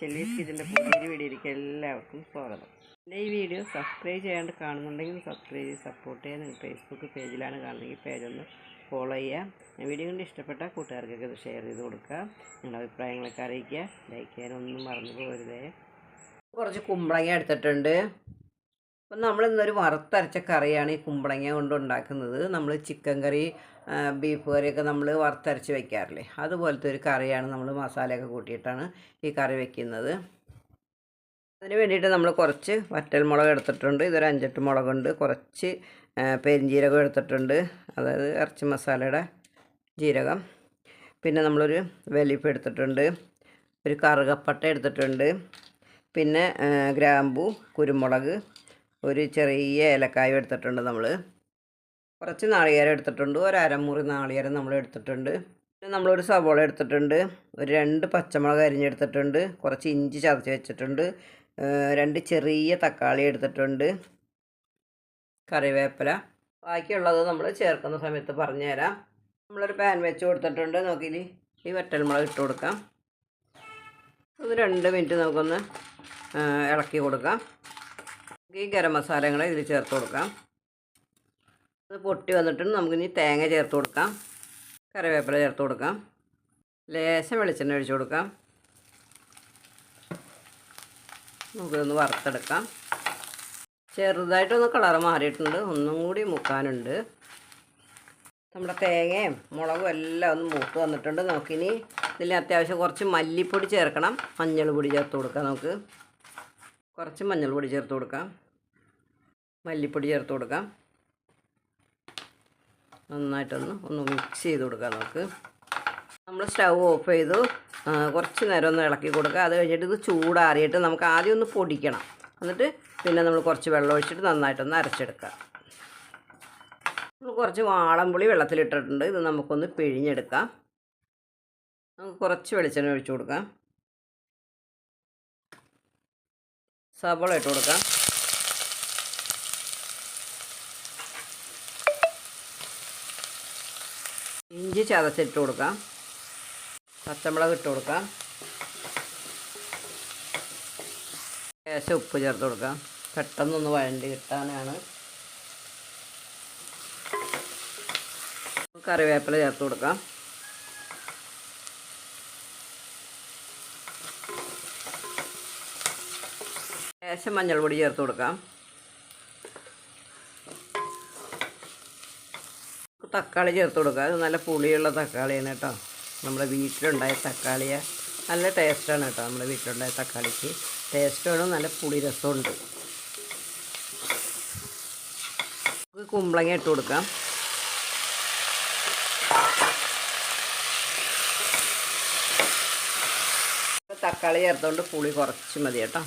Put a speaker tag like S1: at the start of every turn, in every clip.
S1: Shelley's ഇതിന്റെ പുതിയൊരു വീഡിയോയിലേക്ക് എല്ലാവർക്കും സ്വാഗതം. എന്റെ ഈ വീഡിയോ സബ്സ്ക്രൈബ് ചെയ്യാണ്ട് കാണുന്നുണ്ടെങ്കിൽ സബ്സ്ക്രൈബ് ചെയ്ത് സപ്പോർട്ട് ചെയ്യാൻ നിങ്ങൾ ഫേസ്ബുക്ക് പേജിലാണ് കാണുന്നതെങ്കിൽ പേജൊന്ന് ഫോളോ ചെയ്യുക വീഡിയോ കൊണ്ട് ഇഷ്ടപ്പെട്ട കൂട്ടുകാർക്കൊക്കെ ഇത് ഷെയർ ചെയ്ത് കൊടുക്കുക. നിങ്ങളുടെ അഭിപ്രായങ്ങളൊക്കെ അറിയിക്കുക. ലൈക്ക് ചെയ്യാനൊന്നും മറന്നു പോകരുതേ. കുറച്ച് കുമ്പളങ്ങ എടുത്തിട്ടുണ്ട്. അപ്പം നമ്മൾ ഇന്നൊരു വറുത്തരച്ച കറിയാണ് ഈ കുമ്പളങ്ങ കൊണ്ട് ഉണ്ടാക്കുന്നത്. നമ്മൾ ചിക്കൻ കറി ബീഫ് കറിയൊക്കെ നമ്മൾ വറുത്തരച്ച് വെക്കാറില്ലേ? അതുപോലത്തെ ഒരു കറിയാണ് നമ്മൾ മസാലയൊക്കെ കൂട്ടിയിട്ടാണ് ഈ കറി വെക്കുന്നത്. അതിന് വേണ്ടിയിട്ട് നമ്മൾ കുറച്ച് വറ്റൽമുളക് എടുത്തിട്ടുണ്ട്. ഇതൊരു അഞ്ചെട്ട് മുളകുണ്ട്. കുറച്ച് പെരിഞ്ജീരകം എടുത്തിട്ടുണ്ട്. അതായത് ഇറച്ചി മസാലയുടെ ജീരകം. പിന്നെ നമ്മളൊരു വലിപ്പ് എടുത്തിട്ടുണ്ട്. ഒരു കറുകപ്പട്ട എടുത്തിട്ടുണ്ട്. പിന്നെ ഗ്രാമ്പു കുരുമുളക് ഒരു ചെറിയ ഏലക്കായും എടുത്തിട്ടുണ്ട് നമ്മൾ കുറച്ച് നാളികേരം എടുത്തിട്ടുണ്ട്. ഒരു അരമുറി നാളികേരം നമ്മൾ എടുത്തിട്ടുണ്ട്. പിന്നെ നമ്മളൊരു സവോള എടുത്തിട്ടുണ്ട്. ഒരു രണ്ട് പച്ചമുളക് അരിഞ്ഞെടുത്തിട്ടുണ്ട് കുറച്ച് ഇഞ്ചി ചതച്ച് വെച്ചിട്ടുണ്ട്. രണ്ട് ചെറിയ തക്കാളി എടുത്തിട്ടുണ്ട്. കറിവേപ്പില. ബാക്കിയുള്ളത് നമ്മൾ ചേർക്കുന്ന സമയത്ത് പറഞ്ഞു തരാം നമ്മളൊരു പാൻ വെച്ച് കൊടുത്തിട്ടുണ്ട്. നോക്കിയില്ലേ ഈ വറ്റൽമുളക് ഇട്ട് കൊടുക്കാം. ഒന്ന് രണ്ട് മിനിറ്റ് നമുക്കൊന്ന് ഇളക്കി കൊടുക്കാം. ഈ ഗരം മസാലകൾ ഇതിൽ ചേർത്ത് കൊടുക്കാം. അത് പൊട്ടി വന്നിട്ട് നമുക്കിനി തേങ്ങ ചേർത്ത് കൊടുക്കാം. കറിവേപ്പില ചേർത്ത് കൊടുക്കാം. ലേശം വെളിച്ചെണ്ണ ഒഴിച്ചു കൊടുക്കാം. നമുക്കിതൊന്ന് വറുത്തെടുക്കാം. ചെറുതായിട്ടൊന്ന് കളറ് മാറിയിട്ടുണ്ട്. ഒന്നും കൂടി മുക്കാനുണ്ട്. നമ്മുടെ തേങ്ങയും മുളകും എല്ലാം ഒന്ന് മൂത്ത് വന്നിട്ടുണ്ട്. നമുക്കിനി ഇതിൽ അത്യാവശ്യം കുറച്ച് മല്ലിപ്പൊടി ചേർക്കണം. മഞ്ഞൾ പൊടി ചേർത്ത് കൊടുക്കാം നമുക്ക്. കുറച്ച് മഞ്ഞൾപ്പൊടി ചേർത്ത് കൊടുക്കാം. മല്ലിപ്പൊടി ചേർത്ത് കൊടുക്കാം. നന്നായിട്ടൊന്ന് ഒന്ന് മിക്സ് ചെയ്ത് കൊടുക്കാം നമുക്ക്. നമ്മൾ സ്റ്റൗ ഓഫ് ചെയ്തു. കുറച്ച് നേരം ഒന്ന് ഇളക്കി കൊടുക്കുക. അത് കഴിഞ്ഞിട്ട് ഇത് ചൂടാറിയിട്ട് നമുക്ക് ആദ്യം ഒന്ന് പൊടിക്കണം. എന്നിട്ട് പിന്നെ നമ്മൾ കുറച്ച് വെള്ളം ഒഴിച്ചിട്ട് നന്നായിട്ടൊന്ന് അരച്ചെടുക്കുക. നമ്മൾ കുറച്ച് വാളംപുളി വെള്ളത്തിലിട്ടിട്ടുണ്ട്. ഇത് നമുക്കൊന്ന് പിഴിഞ്ഞെടുക്കാം. നമുക്ക് കുറച്ച് വെളിച്ചെണ്ണ ഒഴിച്ചു കൊടുക്കാം. സവോള ഇട്ട് കൊടുക്കാം. ഇഞ്ചി ചതച്ചിട്ട് കൊടുക്കാം. പച്ചമുളക് ഇട്ട് കൊടുക്കാം. ലേശം ഉപ്പ് ചേർത്ത് കൊടുക്കാം. പെട്ടെന്നൊന്ന് വഴണ്ടി കിട്ടാനാണ്. കറിവേപ്പില ചേർത്ത് കൊടുക്കാം. ലേശം മഞ്ഞൾപ്പൊടി ചേർത്ത് കൊടുക്കാം. തക്കാളി ചേർത്ത് കൊടുക്കുക അത് നല്ല പുളിയുള്ള തക്കാളിയാണ് കേട്ടോ. നമ്മുടെ വീട്ടിലുണ്ടായ തക്കാളിയ നല്ല ടേസ്റ്റാണ് കേട്ടോ നമ്മുടെ വീട്ടിലുണ്ടായ തക്കാളിക്ക്. ടേസ്റ്റാണ് നല്ല പുളി രസമുണ്ട്. കുമ്പളങ്ങ ഇട്ട് കൊടുക്കാം. തക്കാളി ചേർത്തുകൊണ്ട് പുളി കുറച്ച് മതി കേട്ടോ.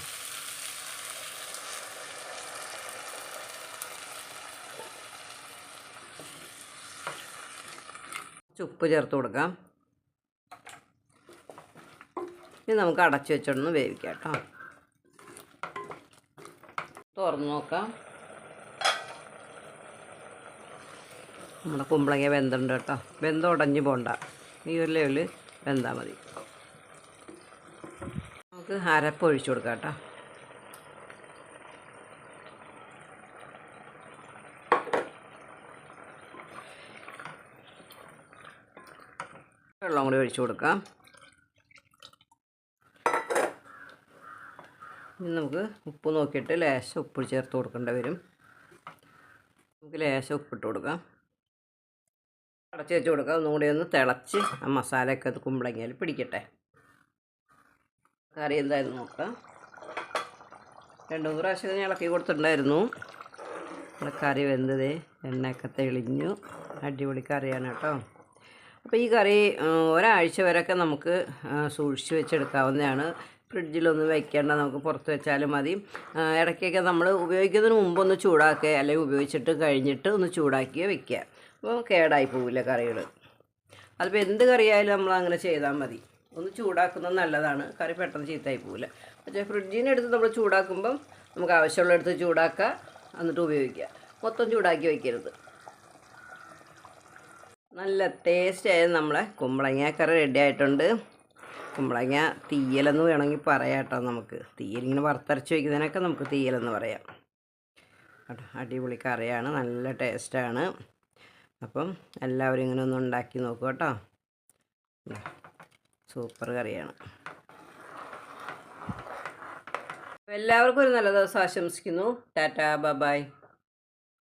S1: ഉപ്പ് ചേർത്ത് കൊടുക്കാം. ഇനി നമുക്ക് അടച്ചു വെച്ചൊന്ന് വേവിക്കാം കേട്ടോ. തുറന്ന് നോക്കാം. നമ്മുടെ കുമ്പളങ്ങ വെന്തുണ്ട് കേട്ടോ. വെന്ത ഉടഞ്ഞു പോണ്ട. ഈ ഒരു ലെവലിൽ വെന്താൽ മതി. നമുക്ക് അരപ്പ് ഒഴിച്ചു കൊടുക്കാം കേട്ടോ. വെള്ളം കൂടി ഒഴിച്ചു കൊടുക്കാം. ഇനി നമുക്ക് ഉപ്പ് നോക്കിയിട്ട് ലേശം ഉപ്പ് ചേർത്ത് കൊടുക്കേണ്ടി വരും. നമുക്ക് ലേശം ഉപ്പിട്ട് കൊടുക്കാം. അടച്ച് വെച്ച് കൊടുക്കാം. ഒന്നും കൂടി ഒന്ന് തിളച്ച് ആ മസാലയൊക്കെ അത് കുമ്പളങ്ങിയാൽ പിടിക്കട്ടെ. കറി എന്തായിരുന്നു നോക്കാം. രണ്ട് മൂന്ന് പ്രാവശ്യം ഞാൻ ഇളക്കി കൊടുത്തിട്ടുണ്ടായിരുന്നു. നമ്മുടെ കറി വെന്തത് എണ്ണയൊക്കെ തെളിഞ്ഞു. അടിപൊളി കറിയാണ് കേട്ടോ. അപ്പോൾ ഈ കറി ഒരാഴ്ച വരെയൊക്കെ നമുക്ക് സൂക്ഷിച്ച് വെച്ചെടുക്കാവുന്നതാണ്. ഫ്രിഡ്ജിലൊന്നും വെക്കേണ്ട നമുക്ക് പുറത്ത് വെച്ചാലും മതി. ഇടയ്ക്കൊക്കെ നമ്മൾ ഉപയോഗിക്കുന്നതിന് മുമ്പ് ഒന്ന് ചൂടാക്കുക അല്ലെങ്കിൽ ഉപയോഗിച്ചിട്ട് കഴിഞ്ഞിട്ട് ഒന്ന് ചൂടാക്കി വെക്കുക. അപ്പോൾ കേടായി പോവില്ല കറികൾ അതിപ്പോൾ എന്ത് കറിയായാലും നമ്മൾ അങ്ങനെ ചെയ്താൽ മതി. ഒന്ന് ചൂടാക്കുന്നത് നല്ലതാണ്. കറി പെട്ടെന്ന് ചീത്തയായി പോവില്ല. പക്ഷേ ഫ്രിഡ്ജിനെടുത്ത് നമ്മൾ ചൂടാക്കുമ്പം നമുക്ക് ആവശ്യമുള്ള എടുത്ത് ചൂടാക്കുക എന്നിട്ട് ഉപയോഗിക്കുക. മൊത്തം ചൂടാക്കി വയ്ക്കരുത് നല്ല ടേസ്റ്റായ നമ്മളെ കുമ്പളങ്ങ കറി റെഡി ആയിട്ടുണ്ട്. കുമ്പളങ്ങ തീയലെന്ന് വേണമെങ്കിൽ പറയാം കേട്ടോ നമുക്ക്. തീയലിങ്ങനെ വറുത്തരച്ച് വയ്ക്കുന്നതിനൊക്കെ നമുക്ക് തീയലെന്ന് പറയാം. അടിപൊളി കറിയാണ് നല്ല ടേസ്റ്റാണ് അപ്പം എല്ലാവരും ഇങ്ങനെ ഒന്ന് ഉണ്ടാക്കി നോക്കുക കേട്ടോ. സൂപ്പർ കറിയാണ്. എല്ലാവർക്കും ഒരു നല്ല ദിവസം ആശംസിക്കുന്നു. ടാറ്റാ ബ ബൈ.